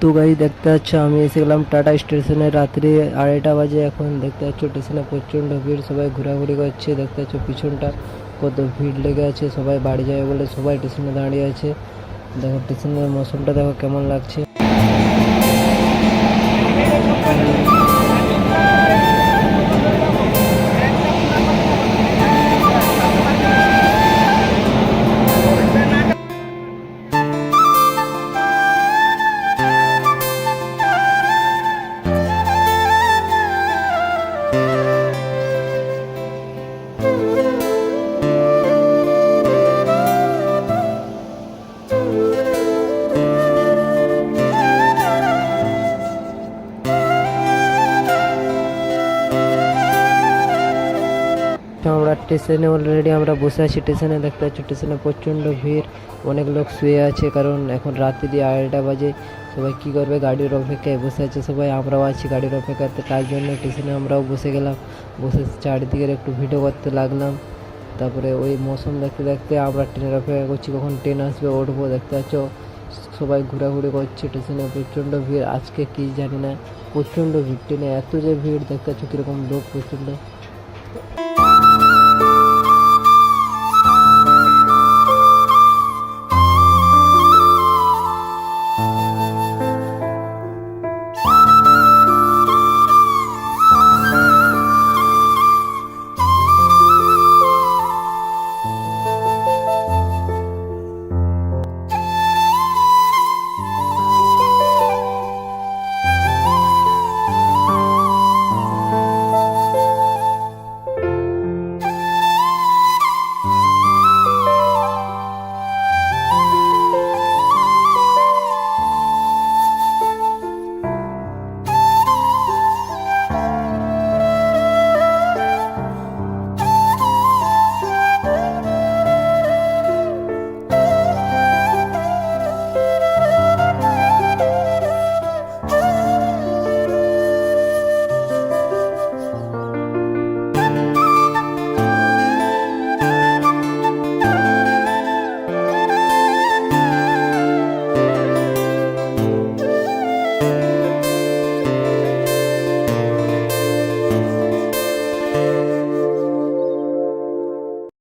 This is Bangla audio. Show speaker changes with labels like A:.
A: তো গাড়ি দেখতে পাচ্ছ, আমি এসে গেলাম টাটা স্টেশনে। রাত্রি আড়াইটা বাজে এখন। দেখতে পাচ্ছ, স্টেশনে প্রচণ্ড ভিড়, সবাই ঘোরাঘুরি করছে। দেখতে পাচ্ছ, পিছনটা কত ভিড় লেগে আছে। সবাই বাড়ি যাবে বলে সবাই স্টেশনে দাঁড়িয়ে আছে। দেখো, স্টেশনের মৌসুমটা দেখো কেমন লাগছে। তো আমরা স্টেশনে অলরেডি আমরা বসে আছি। স্টেশনে দেখতে পাচ্ছি, স্টেশনে প্রচণ্ড ভিড়। অনেক লোক শুয়ে আছে, কারণ এখন রাত্রি আড়াইটা বাজে। সবাই কী করবে? গাড়ির অপেক্ষায় বসে আছে সবাই, আমরাও আছি গাড়ির অপেক্ষাতে। তার জন্য স্টেশনে আমরাও বসে গেলাম। বসে চারিদিকের একটু ভিডিও করতে লাগলাম। তারপরে ওই মৌসুম দেখতে দেখতে আমরা ট্রেনের অপেক্ষা করছি, কখন ট্রেন আসবে উঠবো দেখতে পাচ্ছ। সবাই ঘোরাঘুরি করছে, স্টেশনে প্রচণ্ড ভিড়। আজকে কী জানি না, প্রচণ্ড ভিড়। ট্রেনে এত যে ভিড় দেখতে পাচ্ছ, কীরকম লোক প্রচণ্ড।